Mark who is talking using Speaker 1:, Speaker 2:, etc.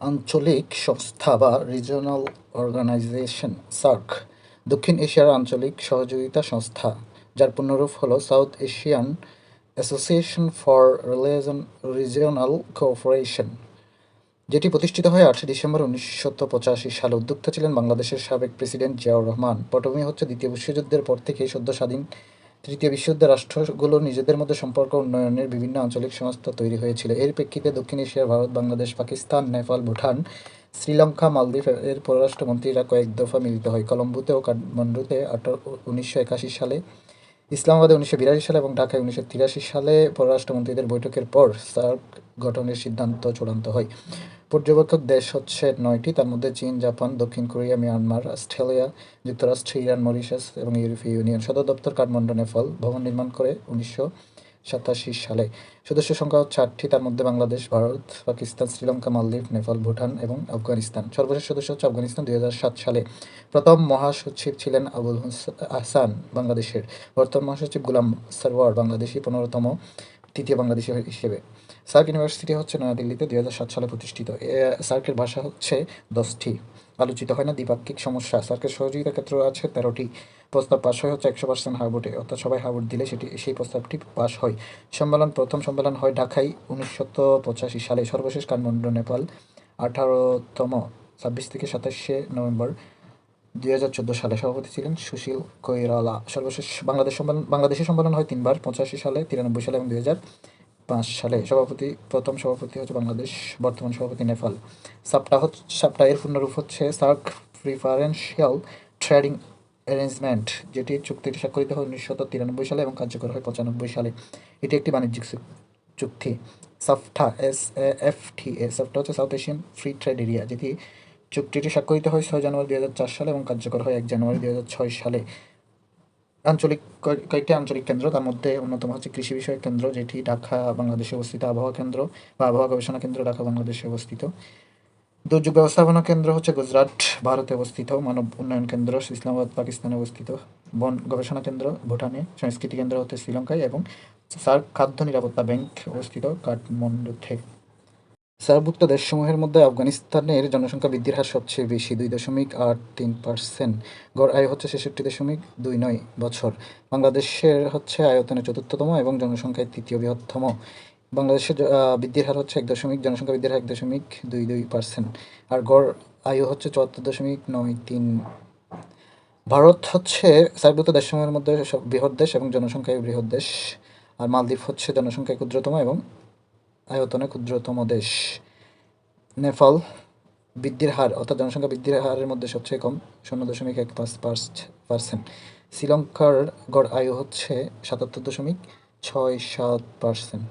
Speaker 1: আঞ্চলিক সংস্থা বা রিজিওনাল অর্গানাইজেশন সার্ক দক্ষিণ এশিয়ার আঞ্চলিক সহযোগিতা সংস্থা, যার পূর্ণরূপ হল South Asian association for religion regional cooperation যেটি প্রতিষ্ঠিত হয় আটই ডিসেম্বর উনিশশো পঁচাশি সালে। উদ্যোক্তা ছিলেন বাংলাদেশের সাবেক প্রেসিডেন্ট জিয়াউর রহমান। পটভূমি হচ্ছে দ্বিতীয় বিশ্বযুদ্ধের পর থেকে সদ্য স্বাধীন তৃতীয় বিশ্বযুদ্ধে রাষ্ট্রগুলো নিজেদের মধ্যে সম্পর্ক উন্নয়নের বিভিন্ন আঞ্চলিক সংস্থা তৈরি হয়েছিল। এর প্রেক্ষিতে দক্ষিণ এশিয়ার ভারত, বাংলাদেশ, পাকিস্তান, নেপাল, ভুটান, শ্রীলঙ্কা, মালদ্বীপ এর পররাষ্ট্রমন্ত্রীরা কয়েক দফা মিলিত হয়। কলম্বোতে ও কাঠমান্ডুতে আঠারো, উনিশশো একাশি সালে ইসলামাবাদে উনিশশো বিরাশি সালে এবং ঢাকায় উনিশশো তিরাশি সালে পররাষ্ট্রমন্ত্রীদের বৈঠকের পর সার্ক গঠনের সিদ্ধান্ত চূড়ান্ত হয়। পর্যবেক্ষক দেশ হচ্ছে নয়টি, তার মধ্যে চীন, জাপান, দক্ষিণ কোরিয়া, মিয়ানমার, অস্ট্রেলিয়া, যুক্তরাষ্ট্র, ইরান, মরিশাস এবং ইউরোপীয় ইউনিয়ন। সদর দপ্তর কাঠমান্ডু, নেপাল ভবন নির্মাণ করে উনিশশো সাতাশি সালে। সদস্য সংখ্যা আটটি তার মধ্যে বাংলাদেশ, ভারত, পাকিস্তান, শ্রীলঙ্কা, মালদ্বীপ, নেপাল, ভুটান এবং আফগানিস্তান। সর্বশেষ সদস্য হচ্ছে আফগানিস্তান দু হাজার সাত সালে। প্রথম মহাসচিব ছিলেন আবুল হোস- আহসান বাংলাদেশের। বর্তমান মহাসচিব গুলাম সারওয়ার, বাংলাদেশি পনেরোতম, তৃতীয় বাংলাদেশি হিসেবে। সার্ক ইউনিভার্সিটি হচ্ছে নয়াদিল্লিতে দুই হাজার সাত সালে প্রতিষ্ঠিত। সার্কের ভাষা হচ্ছে দশটি। আলোচিত হয় না, দ্বিপাক্ষিক সমস্যা। সার্কের সহযোগিতা ক্ষেত্র আছে তেরোটি। প্রস্তাব পাশ হয়, হচ্ছে একশো পার্সেন্ট হারভোটে অর্থাৎ সবাই হারভোট দিলে সেটি, সেই প্রস্তাবটি পাশ হয়। সম্মেলন, প্রথম সম্মেলন হয় ঢাকায় উনিশশো পঁচাশি সালে। সর্বশেষ কাঠমান্ডু, নেপাল, আঠারোতম ছাব্বিশ থেকে সাতাশে নভেম্বর দুই হাজার চোদ্দ সালে সভাপতি ছিলেন সুশীল কৈরালা। সর্বশেষ বাংলাদেশ সম্মেলন বাংলাদেশের সম্মেলন হয় তিনবার, পঁচাশি সালে, তিরানব্বই সালে এবং দুই হাজার পাঁচ সালে। সভাপতি, প্রথম সভাপতি হচ্ছে বাংলাদেশ, বর্তমান সভাপতি নেপাল। সাপটা হচ্ছে সাপটা এর পূর্ণরূপ হচ্ছে সার্ক প্রিফারেন্সিয়াল ট্রেডিং অ্যারেঞ্জমেন্ট যেটি চুক্তিটি স্বাক্ষরিত হয় উনিশশো তিরানব্বই সালে এবং কার্যকর হয় পঁচানব্বই সালে। এটি একটি বাণিজ্যিক চুক্তি। সাফটা এস এফ টি এ, সাফটা হচ্ছে South Asian free trade area, যেটি চুক্তিটি স্বাক্ষরিত হয় ছয় জানুয়ারি দুই হাজার চার সালে এবং কার্যকর হয় এক জানুয়ারি দুই হাজার ছয় সালে। আঞ্চলিক কয়- কয়েকটি আঞ্চলিক কেন্দ্র, তার মধ্যে অন্যতম হচ্ছে কৃষি বিষয়ক কেন্দ্র, যেটি ঢাকা, বাংলাদেশে অবস্থিত আবহাওয়া কেন্দ্র বা আবহাওয়া গবেষণা কেন্দ্র, ঢাকা, বাংলাদেশে অবস্থিত। দুর্যোগ ব্যবস্থাপনা কেন্দ্র হচ্ছে গুজরাট, ভারতে অবস্থিত, মানব উন্নয়ন কেন্দ্র, ইসলামাবাদ, পাকিস্তানে অবস্থিত, বন গবেষণা কেন্দ্র, ভুটানে, সংস্কৃতি কেন্দ্র হচ্ছে শ্রীলঙ্কায় এবং সার্ক খাদ্য নিরাপত্তা ব্যাংক অবস্থিত কাঠমান্ডুতে সার্কভুক্ত দেশসমূহের মধ্যে আফগানিস্তানের জনসংখ্যা বৃদ্ধির হার সবচেয়ে বেশি, দুই দশমিক আট তিন পার্সেন্ট। গড় আয় হচ্ছে ছেষট্টি দশমিক দুই নয় বছর। বাংলাদেশের হচ্ছে আয়তনে চতুর্থতম এবং জনসংখ্যায় তৃতীয় বৃহত্তম। বাংলাদেশের বৃদ্ধির হার হচ্ছে এক দশমিক, জনসংখ্যা বৃদ্ধির হার এক দশমিক দুই দুই পার্সেন্ট। আর গড় আয়ু হচ্ছে চুয়াত্তর দশমিক নয় তিন। ভারত হচ্ছে সার্কভুক্ত দেশসমূহের মধ্যে বৃহৎ দেশ এবং জনসংখ্যায় বৃহৎ দেশ। আর মালদ্বীপ হচ্ছে জনসংখ্যায় ক্ষুদ্রতম এবং আয়তনে ক্ষুদ্রতম দেশ। নেপাল বৃদ্ধির হার, অর্থাৎ জনসংখ্যা বৃদ্ধির হারের মধ্যে সবচেয়ে কম, শূন্য দশমিক এক পাঁচ পার্সেন্ট। শ্রীলঙ্কার গড় আয়ু হচ্ছে সাতাত্তর দশমিক ছয় সাত পার্সেন্ট।